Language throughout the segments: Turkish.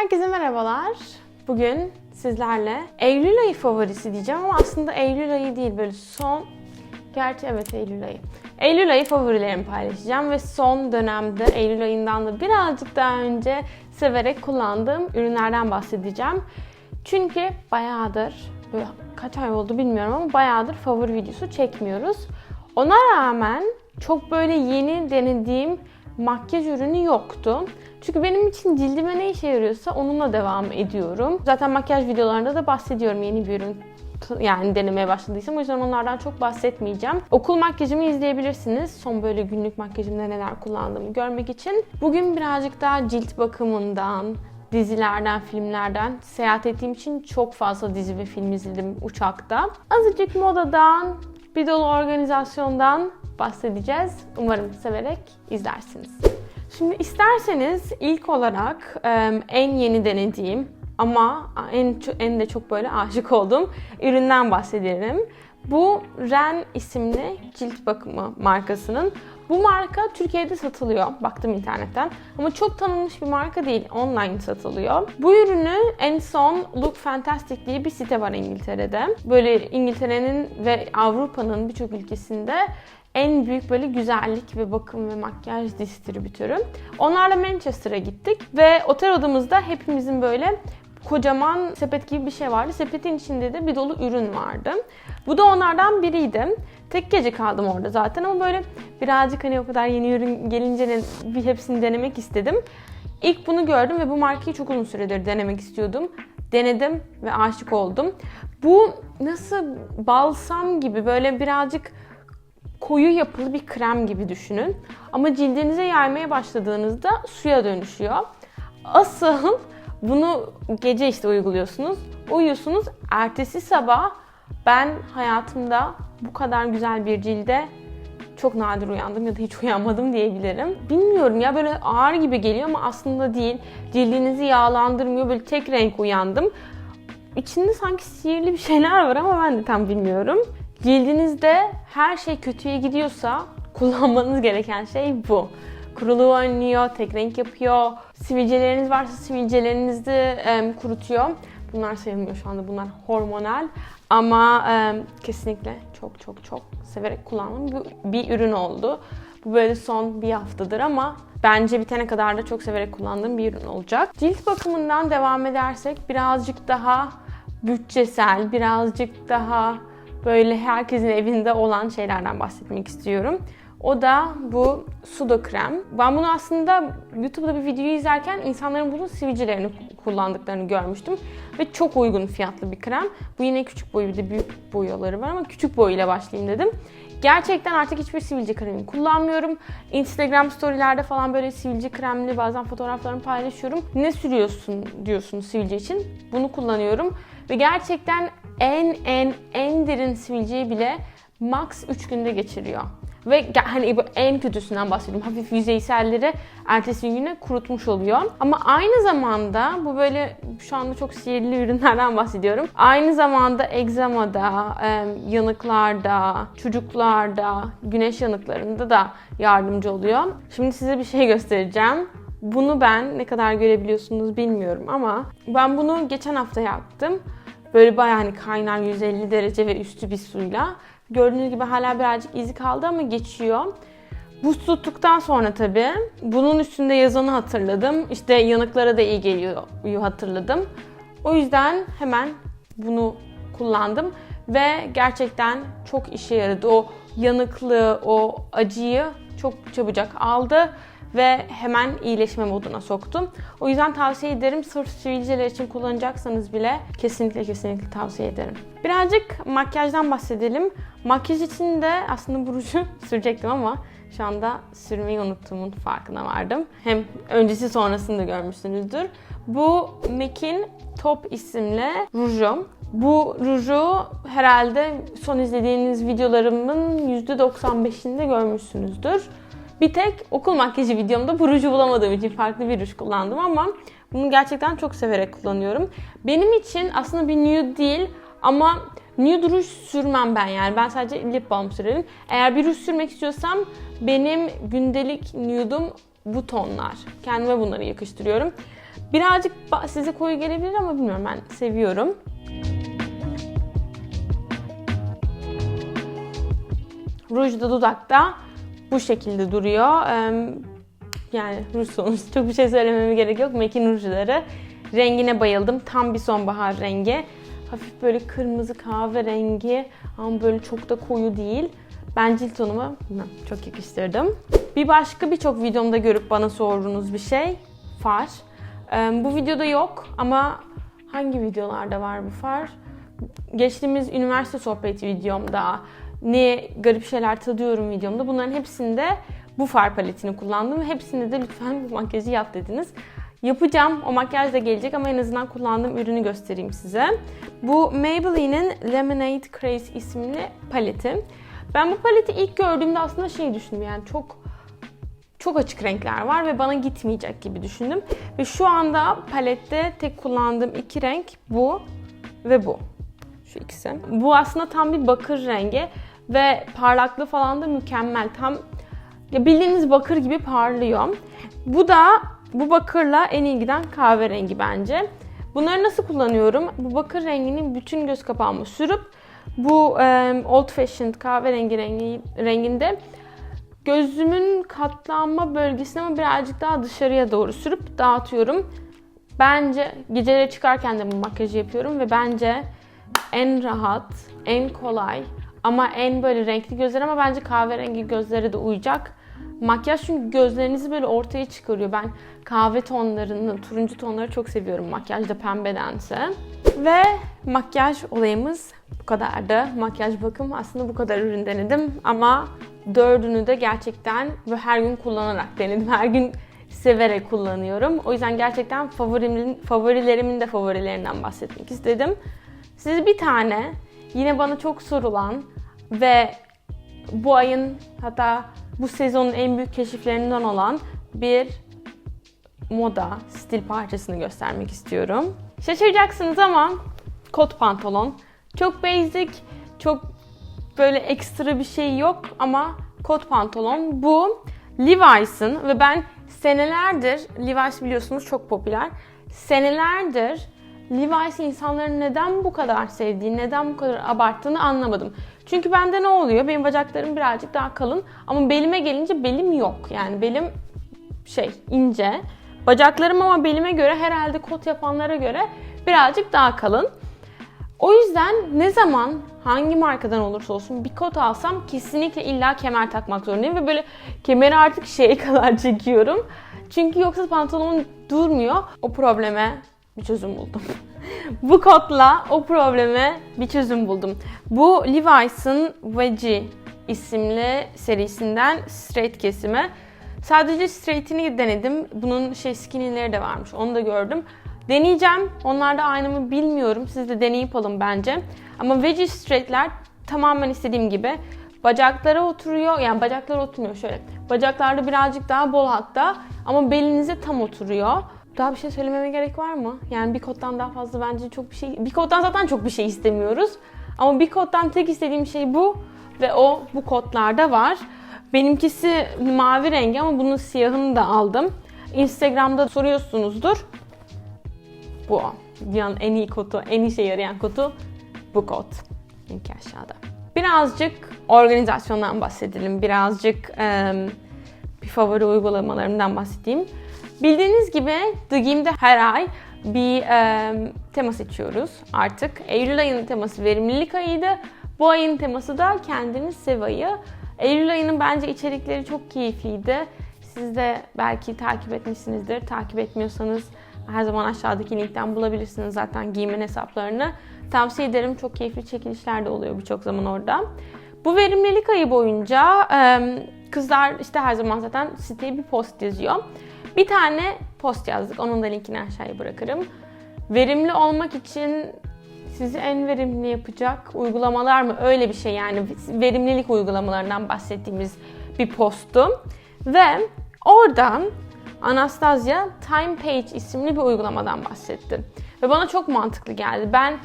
Herkese merhabalar. Bugün sizlerle Eylül ayı favorisi diyeceğim ama aslında Eylül ayı değil böyle son... Gerçi evet Eylül ayı. Eylül ayı favorilerimi paylaşacağım ve son dönemde Eylül ayından da birazcık daha önce severek kullandığım ürünlerden bahsedeceğim. Çünkü bayağıdır, böyle kaç ay oldu bilmiyorum ama bayağıdır favori videosu çekmiyoruz. Ona rağmen çok böyle yeni denediğim makyaj ürünü yoktu. Çünkü benim için cildime ne işe yarıyorsa onunla devam ediyorum. Zaten makyaj videolarında da bahsediyorum yeni bir ürün yani denemeye başladıysam o yüzden onlardan çok bahsetmeyeceğim. Okul makyajımı izleyebilirsiniz. Son böyle günlük makyajımda neler kullandığımı görmek için. Bugün birazcık daha cilt bakımından, dizilerden, filmlerden seyahat ettiğim için çok fazla dizi ve film izledim uçakta. Azıcık modadan, bir dolu organizasyondan bahsedeceğiz. Umarım severek izlersiniz. Şimdi isterseniz ilk olarak en yeni denediğim ama en en de çok böyle aşık olduğum üründen bahsedelim. Bu Ren isimli cilt bakımı markasının. Bu marka Türkiye'de satılıyor. Baktım internetten. Ama çok tanınmış bir marka değil. Online satılıyor. Bu ürünü en son Look Fantastic diye bir site var İngiltere'de. Böyle İngiltere'nin ve Avrupa'nın birçok ülkesinde en büyük böyle güzellik ve bakım ve makyaj distribütörü. Onlarla Manchester'a gittik ve otel odamızda hepimizin böyle kocaman sepet gibi bir şey vardı. Sepetin içinde de bir dolu ürün vardı. Bu da onlardan biriydi. Tek gece kaldım orada zaten ama böyle birazcık hani o kadar yeni ürün gelince bir hepsini denemek istedim. İlk bunu gördüm ve bu markayı çok uzun süredir denemek istiyordum. Denedim ve aşık oldum. Bu nasıl balsam gibi böyle birazcık koyu yapılı bir krem gibi düşünün. Ama cildinize yaymaya başladığınızda suya dönüşüyor. Asıl bunu gece işte uyguluyorsunuz. Uyuyorsunuz. Ertesi sabah ben hayatımda bu kadar güzel bir cilde çok nadir uyandım ya da hiç uyanmadım diyebilirim. Bilmiyorum ya böyle ağır gibi geliyor ama aslında değil. Cildinizi yağlandırmıyor. Böyle tek renk uyandım. İçinde sanki sihirli bir şeyler var ama ben de tam bilmiyorum. Cildinizde her şey kötüye gidiyorsa kullanmanız gereken şey bu. Kuruluğu önlüyor, tek renk yapıyor. Sivilceleriniz varsa sivilcelerinizi e, kurutuyor. Bunlar sayılmıyor şu anda. Bunlar hormonal. Ama e, kesinlikle çok çok çok severek kullandığım bir, bir ürün oldu. Bu böyle son bir haftadır ama bence bitene kadar da çok severek kullandığım bir ürün olacak. Cilt bakımından devam edersek birazcık daha bütçesel, birazcık daha böyle herkesin evinde olan şeylerden bahsetmek istiyorum. O da bu sudo krem. Ben bunu aslında YouTube'da bir videoyu izlerken insanların bunun sivilcelerini kullandıklarını görmüştüm. Ve çok uygun fiyatlı bir krem. Bu yine küçük boyu bir de büyük boyaları var ama küçük boyuyla başlayayım dedim. Gerçekten artık hiçbir sivilce kremi kullanmıyorum. Instagram storylerde falan böyle sivilce kremli bazen fotoğraflarımı paylaşıyorum. Ne sürüyorsun diyorsunuz sivilce için. Bunu kullanıyorum. Ve gerçekten en en en derin sivilceyi bile max 3 günde geçiriyor. Ve hani bu en kötüsünden bahsediyorum. Hafif yüzeyselleri ertesi güne kurutmuş oluyor. Ama aynı zamanda bu böyle şu anda çok sihirli ürünlerden bahsediyorum. Aynı zamanda egzamada, yanıklarda, çocuklarda, güneş yanıklarında da yardımcı oluyor. Şimdi size bir şey göstereceğim. Bunu ben ne kadar görebiliyorsunuz bilmiyorum ama ben bunu geçen hafta yaptım. Böyle bayağı hani kaynar 150 derece ve üstü bir suyla. Gördüğünüz gibi hala birazcık izi kaldı ama geçiyor. Buz tuttuktan sonra tabii bunun üstünde yazanı hatırladım. İşte yanıklara da iyi geliyor hatırladım. O yüzden hemen bunu kullandım ve gerçekten çok işe yaradı. O yanıklı, o acıyı çok çabucak aldı ve hemen iyileşme moduna soktum. O yüzden tavsiye ederim. Sırf sivilceler için kullanacaksanız bile kesinlikle kesinlikle tavsiye ederim. Birazcık makyajdan bahsedelim. Makyaj için de aslında bu ruju sürecektim ama şu anda sürmeyi unuttuğumun farkına vardım. Hem öncesi sonrasını da görmüşsünüzdür. Bu MAC'in Top isimli rujum. Bu ruju herhalde son izlediğiniz videolarımın %95'inde görmüşsünüzdür. Bir tek okul makyajı videomda bu ruju bulamadığım için farklı bir ruj kullandım ama bunu gerçekten çok severek kullanıyorum. Benim için aslında bir nude değil ama nude ruj sürmem ben yani. Ben sadece lip balm sürerim. Eğer bir ruj sürmek istiyorsam benim gündelik nude'um bu tonlar. Kendime bunları yakıştırıyorum. Birazcık size koyu gelebilir ama bilmiyorum ben seviyorum. Ruj da dudakta bu şekilde duruyor. Yani ruj sonuçta çok bir şey söylememe gerek yok. MAC'in rujları. Rengine bayıldım. Tam bir sonbahar rengi. Hafif böyle kırmızı kahverengi ama böyle çok da koyu değil. Ben cilt bilmem, çok yakıştırdım. Bir başka birçok videomda görüp bana sorduğunuz bir şey far. Bu videoda yok ama hangi videolarda var bu far? Geçtiğimiz üniversite sohbeti videomda, ne garip şeyler tadıyorum videomda bunların hepsinde bu far paletini kullandım hepsinde de lütfen bu makyajı yap dediniz. Yapacağım. O makyaj da gelecek ama en azından kullandığım ürünü göstereyim size. Bu Maybelline'in Lemonade Craze isimli paleti. Ben bu paleti ilk gördüğümde aslında şey düşündüm yani çok çok açık renkler var ve bana gitmeyecek gibi düşündüm. Ve şu anda palette tek kullandığım iki renk bu ve bu. Şu ikisi. Bu aslında tam bir bakır rengi ve parlaklığı falan da mükemmel. Tam ya bildiğiniz bakır gibi parlıyor. Bu da bu bakırla en iyi giden kahverengi bence. Bunları nasıl kullanıyorum? Bu bakır rengini bütün göz kapağıma sürüp bu e, old fashioned kahverengi rengi, renginde gözümün katlanma bölgesine ama birazcık daha dışarıya doğru sürüp dağıtıyorum. Bence geceleri çıkarken de bu makyajı yapıyorum ve bence en rahat, en kolay ama en böyle renkli gözler ama bence kahverengi gözlere de uyacak. Makyaj çünkü gözlerinizi böyle ortaya çıkarıyor. Ben kahve tonlarını, turuncu tonları çok seviyorum makyajda pembedense. Ve makyaj olayımız bu kadardı. Makyaj bakım aslında bu kadar ürün denedim ama dördünü de gerçekten ve her gün kullanarak denedim. Her gün severek kullanıyorum. O yüzden gerçekten favorimin, favorilerimin de favorilerinden bahsetmek istedim. Size bir tane yine bana çok sorulan ve bu ayın hatta bu sezonun en büyük keşiflerinden olan bir moda stil parçasını göstermek istiyorum. Şaşıracaksınız ama kot pantolon. Çok basic, çok böyle ekstra bir şey yok ama kot pantolon. Bu Levi's'ın ve ben senelerdir, Levi's biliyorsunuz çok popüler. Senelerdir Levi's insanların neden bu kadar sevdiğini, neden bu kadar abarttığını anlamadım. Çünkü bende ne oluyor? Benim bacaklarım birazcık daha kalın ama belime gelince belim yok. Yani belim şey ince. Bacaklarım ama belime göre herhalde kot yapanlara göre birazcık daha kalın. O yüzden ne zaman hangi markadan olursa olsun bir kot alsam kesinlikle illa kemer takmak zorundayım ve böyle kemeri artık şeye kadar çekiyorum. Çünkü yoksa pantolonum durmuyor. O probleme bir çözüm buldum. Bu kotla o probleme bir çözüm buldum. Bu Levi's'ın Wedgie isimli serisinden straight kesimi. Sadece straight'ini denedim. Bunun şey skinny'leri de varmış. Onu da gördüm. Deneyeceğim. Onlar da aynı mı bilmiyorum. Siz de deneyip alın bence. Ama Wedgie straight'ler tamamen istediğim gibi. Bacaklara oturuyor. Yani bacaklara oturmuyor şöyle. Bacaklarda birazcık daha bol hatta. Ama belinize tam oturuyor. Daha bir şey söylememe gerek var mı? Yani bir kottan daha fazla bence çok bir şey... Bir kottan zaten çok bir şey istemiyoruz. Ama bir kottan tek istediğim şey bu. Ve o bu kotlarda var. Benimkisi mavi rengi ama bunun siyahını da aldım. Instagram'da soruyorsunuzdur. Bu. Dünyanın en iyi kotu, en işe yarayan kotu bu kot. Linki aşağıda. Birazcık organizasyondan bahsedelim. Birazcık e, bir favori uygulamalarımdan bahsedeyim. Bildiğiniz gibi The Game'de her ay bir e, tema seçiyoruz artık. Eylül ayının teması verimlilik ayıydı. Bu ayın teması da kendini sev ayı. Eylül ayının bence içerikleri çok keyifliydi. Siz de belki takip etmişsinizdir. Takip etmiyorsanız her zaman aşağıdaki linkten bulabilirsiniz zaten giymen hesaplarını. Tavsiye ederim. Çok keyifli çekilişler de oluyor birçok zaman orada. Bu verimlilik ayı boyunca kızlar işte her zaman zaten siteye bir post yazıyor. Bir tane post yazdık. Onun da linkini aşağıya bırakırım. Verimli olmak için sizi en verimli yapacak uygulamalar mı? Öyle bir şey yani verimlilik uygulamalarından bahsettiğimiz bir postu. Ve orada Anastasia Time Page isimli bir uygulamadan bahsetti. Ve bana çok mantıklı geldi. Ben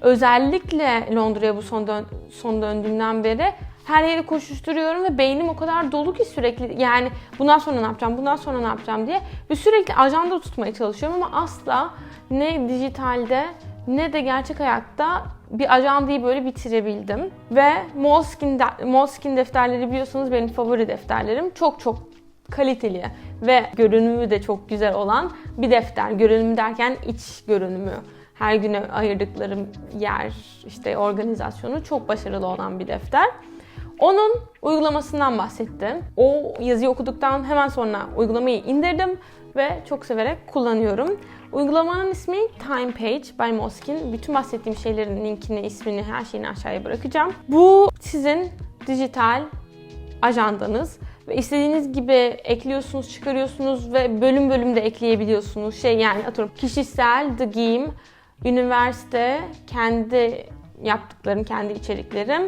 özellikle Londra'ya bu son, dön son döndüğümden beri her yere koşuşturuyorum ve beynim o kadar dolu ki sürekli yani bundan sonra ne yapacağım, bundan sonra ne yapacağım diye ve sürekli ajanda tutmaya çalışıyorum ama asla ne dijitalde ne de gerçek hayatta bir ajandayı böyle bitirebildim. Ve Moleskine, de- Moleskine defterleri biliyorsanız benim favori defterlerim. Çok çok kaliteli ve görünümü de çok güzel olan bir defter. Görünümü derken iç görünümü. Her güne ayırdıklarım yer, işte organizasyonu çok başarılı olan bir defter. Onun uygulamasından bahsettim. O yazıyı okuduktan hemen sonra uygulamayı indirdim ve çok severek kullanıyorum. Uygulamanın ismi Time Page by Moleskine. Bütün bahsettiğim şeylerin linkini, ismini, her şeyini aşağıya bırakacağım. Bu sizin dijital ajandanız ve istediğiniz gibi ekliyorsunuz, çıkarıyorsunuz ve bölüm bölüm de ekleyebiliyorsunuz. Şey yani atıyorum kişisel, The Game, üniversite, kendi yaptıklarım, kendi içeriklerim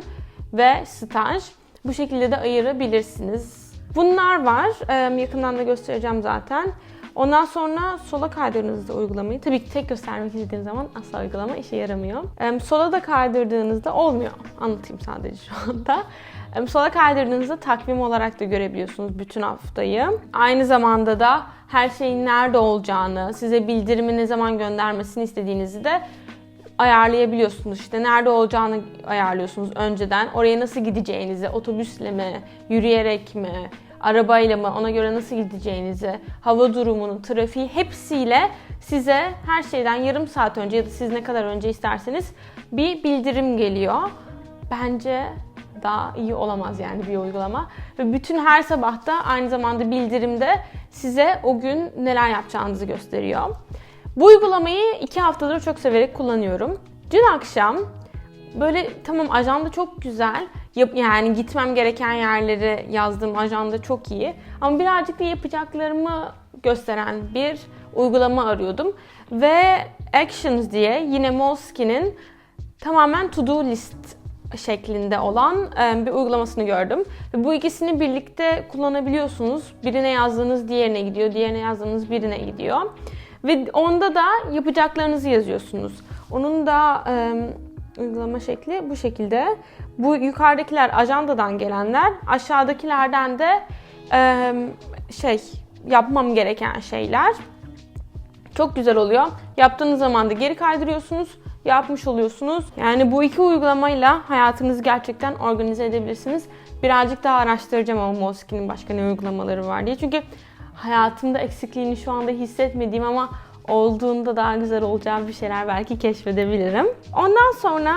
ve staj. Bu şekilde de ayırabilirsiniz. Bunlar var. Yakından da göstereceğim zaten. Ondan sonra sola kaydırdığınızda uygulamayı, tabii ki tek göstermek istediğiniz zaman asla uygulama işe yaramıyor. Sola da kaydırdığınızda olmuyor. Anlatayım sadece şu anda. Sola kaydırdığınızda takvim olarak da görebiliyorsunuz bütün haftayı. Aynı zamanda da her şeyin nerede olacağını, size bildirimi ne zaman göndermesini istediğinizi de ayarlayabiliyorsunuz. İşte nerede olacağını ayarlıyorsunuz önceden. Oraya nasıl gideceğinizi, otobüsle mi, yürüyerek mi, arabayla mı, ona göre nasıl gideceğinizi, hava durumunu, trafiği hepsiyle size her şeyden yarım saat önce ya da siz ne kadar önce isterseniz bir bildirim geliyor. Bence daha iyi olamaz yani bir uygulama. Ve bütün her sabah da aynı zamanda bildirimde size o gün neler yapacağınızı gösteriyor. Bu uygulamayı iki haftadır çok severek kullanıyorum. Dün akşam böyle tamam ajanda çok güzel. Yani gitmem gereken yerleri yazdığım ajanda çok iyi. Ama birazcık da yapacaklarımı gösteren bir uygulama arıyordum. Ve Actions diye yine Moleskine'in tamamen to-do list şeklinde olan bir uygulamasını gördüm. Bu ikisini birlikte kullanabiliyorsunuz. Birine yazdığınız diğerine gidiyor, diğerine yazdığınız birine gidiyor. Ve onda da yapacaklarınızı yazıyorsunuz. Onun da e, uygulama şekli bu şekilde. Bu yukarıdakiler ajandadan gelenler, aşağıdakilerden de e, şey yapmam gereken şeyler. Çok güzel oluyor. Yaptığınız zaman da geri kaydırıyorsunuz, yapmış oluyorsunuz. Yani bu iki uygulamayla hayatınızı gerçekten organize edebilirsiniz. Birazcık daha araştıracağım ama Moleskine'in başka ne uygulamaları var diye. Çünkü hayatımda eksikliğini şu anda hissetmediğim ama olduğunda daha güzel olacağı bir şeyler belki keşfedebilirim. Ondan sonra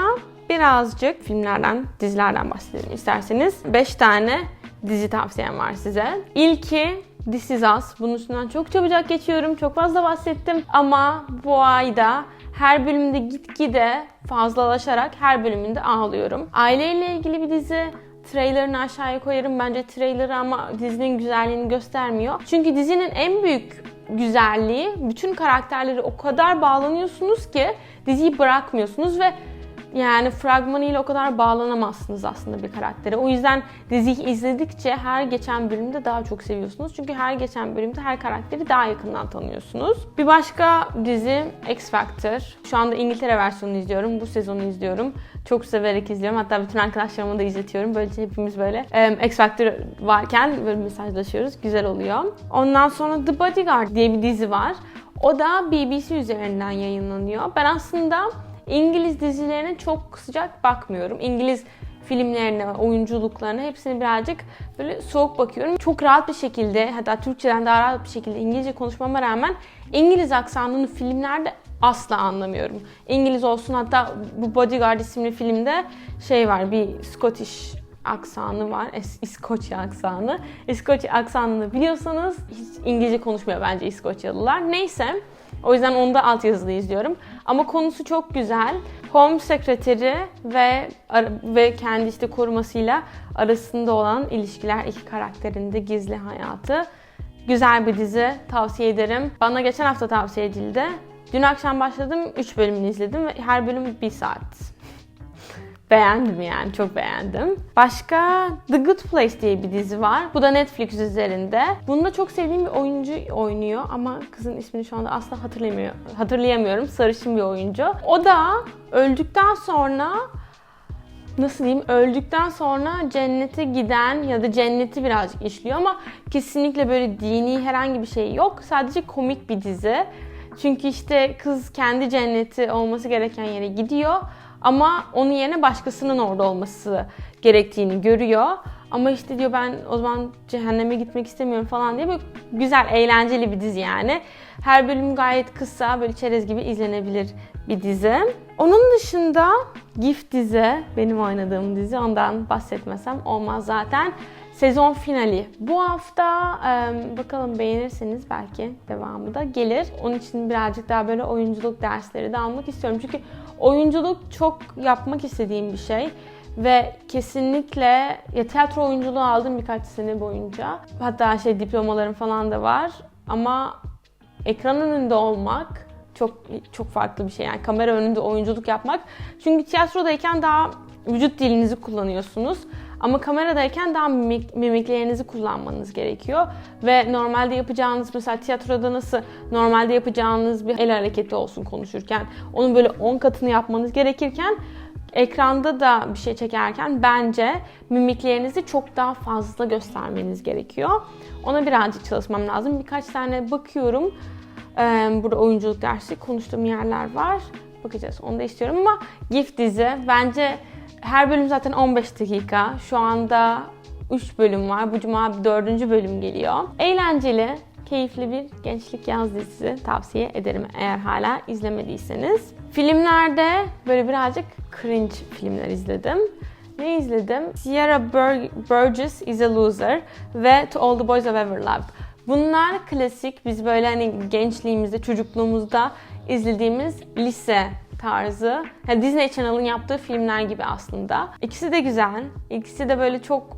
birazcık filmlerden, dizilerden bahsedelim isterseniz. 5 tane dizi tavsiyem var size. İlki This Is Us. Bunun üstünden çok çabucak geçiyorum. Çok fazla bahsettim. Ama bu ayda her bölümde gitgide fazlalaşarak her bölümünde ağlıyorum. Aileyle ilgili bir dizi. Trailerını aşağıya koyarım. Bence trailerı ama dizinin güzelliğini göstermiyor. Çünkü dizinin en büyük güzelliği bütün karakterleri o kadar bağlanıyorsunuz ki diziyi bırakmıyorsunuz ve yani fragmanıyla o kadar bağlanamazsınız aslında bir karaktere. O yüzden diziyi izledikçe her geçen bölümde daha çok seviyorsunuz. Çünkü her geçen bölümde her karakteri daha yakından tanıyorsunuz. Bir başka dizi X Factor. Şu anda İngiltere versiyonunu izliyorum. Bu sezonu izliyorum. Çok severek izliyorum. Hatta bütün arkadaşlarıma da izletiyorum. Böylece hepimiz böyle e, X Factor varken böyle mesajlaşıyoruz. Güzel oluyor. Ondan sonra The Bodyguard diye bir dizi var. O da BBC üzerinden yayınlanıyor. Ben aslında İngiliz dizilerine çok sıcak bakmıyorum. İngiliz filmlerine, oyunculuklarına hepsini birazcık böyle soğuk bakıyorum. Çok rahat bir şekilde hatta Türkçeden daha rahat bir şekilde İngilizce konuşmama rağmen İngiliz aksanını filmlerde asla anlamıyorum. İngiliz olsun hatta bu Bodyguard isimli filmde şey var bir Scottish aksanı var. Es- İskoçya aksanı. İskoçya aksanını biliyorsanız hiç İngilizce konuşmuyor bence İskoçyalılar. Neyse. O yüzden onu da altyazılı izliyorum. Ama konusu çok güzel. Home sekreteri ve ve kendi işte korumasıyla arasında olan ilişkiler, iki karakterin de gizli hayatı. Güzel bir dizi. Tavsiye ederim. Bana geçen hafta tavsiye edildi. Dün akşam başladım. 3 bölümünü izledim ve her bölüm 1 saat. Beğendim yani çok beğendim. Başka The Good Place diye bir dizi var. Bu da Netflix üzerinde. Bunda çok sevdiğim bir oyuncu oynuyor ama kızın ismini şu anda asla hatırlamıyor, hatırlayamıyorum. Sarışın bir oyuncu. O da öldükten sonra nasıl diyeyim öldükten sonra cennete giden ya da cenneti birazcık işliyor ama kesinlikle böyle dini herhangi bir şey yok. Sadece komik bir dizi. Çünkü işte kız kendi cenneti olması gereken yere gidiyor ama onun yerine başkasının orada olması gerektiğini görüyor. Ama işte diyor ben o zaman cehenneme gitmek istemiyorum falan diye böyle güzel, eğlenceli bir dizi yani. Her bölüm gayet kısa, böyle çerez gibi izlenebilir bir dizi. Onun dışında Gift dizi, benim oynadığım dizi. Ondan bahsetmesem olmaz zaten. Sezon finali. Bu hafta bakalım beğenirseniz belki devamı da gelir. Onun için birazcık daha böyle oyunculuk dersleri de almak istiyorum. Çünkü oyunculuk çok yapmak istediğim bir şey. Ve kesinlikle ya tiyatro oyunculuğu aldım birkaç sene boyunca. Hatta şey diplomalarım falan da var. Ama ekran önünde olmak çok çok farklı bir şey. Yani kamera önünde oyunculuk yapmak. Çünkü tiyatrodayken daha vücut dilinizi kullanıyorsunuz. Ama kameradayken daha mimik, mimiklerinizi kullanmanız gerekiyor. Ve normalde yapacağınız mesela tiyatroda nasıl normalde yapacağınız bir el hareketi olsun konuşurken onun böyle 10 katını yapmanız gerekirken ekranda da bir şey çekerken bence mimiklerinizi çok daha fazla göstermeniz gerekiyor. Ona birazcık çalışmam lazım. Birkaç tane bakıyorum. Burada oyunculuk dersi konuştuğum yerler var. Bakacağız. Onu da istiyorum ama Gift dizi bence her bölüm zaten 15 dakika. Şu anda 3 bölüm var. Bu cuma 4. bölüm geliyor. Eğlenceli, keyifli bir gençlik yaz dizisi tavsiye ederim eğer hala izlemediyseniz. Filmlerde böyle birazcık cringe filmler izledim. Ne izledim? Sierra Bur- Burgess is a Loser ve To All the Boys I've Ever Loved. Bunlar klasik biz böyle hani gençliğimizde, çocukluğumuzda izlediğimiz lise tarzı. Yani Disney Channel'ın yaptığı filmler gibi aslında. İkisi de güzel. İkisi de böyle çok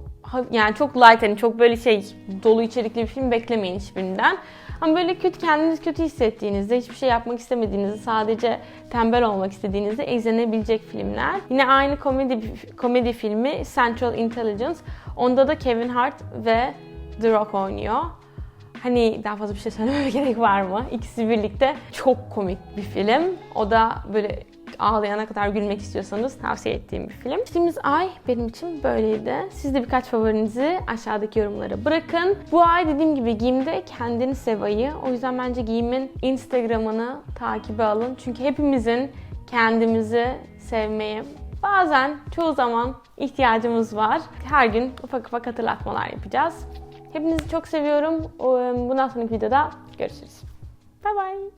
yani çok light hani çok böyle şey dolu içerikli bir film beklemeyin hiçbirinden. Ama böyle kötü kendiniz kötü hissettiğinizde, hiçbir şey yapmak istemediğinizde, sadece tembel olmak istediğinizde izlenebilecek filmler. Yine aynı komedi komedi filmi Central Intelligence. Onda da Kevin Hart ve The Rock oynuyor. Hani daha fazla bir şey söylememe gerek var mı? İkisi birlikte çok komik bir film. O da böyle ağlayana kadar gülmek istiyorsanız tavsiye ettiğim bir film. Geçtiğimiz ay benim için böyleydi. Siz de birkaç favorinizi aşağıdaki yorumlara bırakın. Bu ay dediğim gibi giyimde kendini sev ayı. O yüzden bence giyimin Instagram'ını takibe alın. Çünkü hepimizin kendimizi sevmeye bazen çoğu zaman ihtiyacımız var. Her gün ufak ufak hatırlatmalar yapacağız. Hepinizi çok seviyorum. Bundan sonraki videoda görüşürüz. Bye bye.